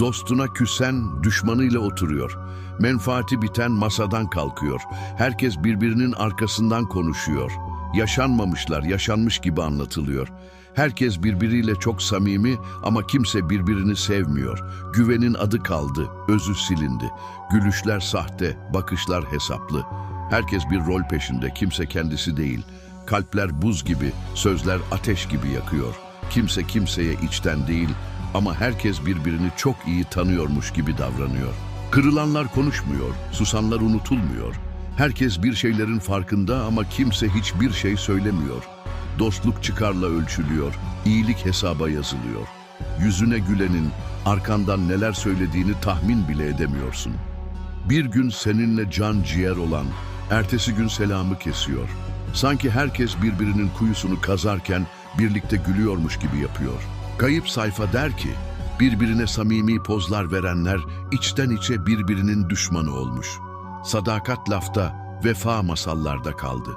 Dostuna küsen düşmanıyla oturuyor. Menfaati biten masadan kalkıyor. Herkes birbirinin arkasından konuşuyor. Yaşanmamışlar, yaşanmış gibi anlatılıyor. Herkes birbiriyle çok samimi ama kimse birbirini sevmiyor. Güvenin adı kaldı, özü silindi. Gülüşler sahte, bakışlar hesaplı. Herkes bir rol peşinde, kimse kendisi değil. Kalpler buz gibi, sözler ateş gibi yakıyor. Kimse kimseye içten değil ama herkes birbirini çok iyi tanıyormuş gibi davranıyor. Kırılanlar konuşmuyor, susanlar unutulmuyor. Herkes bir şeylerin farkında ama kimse hiçbir şey söylemiyor. Dostluk çıkarla ölçülüyor, iyilik hesaba yazılıyor. Yüzüne gülenin arkandan neler söylediğini tahmin bile edemiyorsun. Bir gün seninle can ciğer olan, ertesi gün selamı kesiyor. Sanki herkes birbirinin kuyusunu kazarken birlikte gülüyormuş gibi yapıyor. Kayıp sayfa der ki, birbirine samimi pozlar verenler içten içe birbirinin düşmanı olmuş. Sadakat lafta, vefa masallarda kaldı.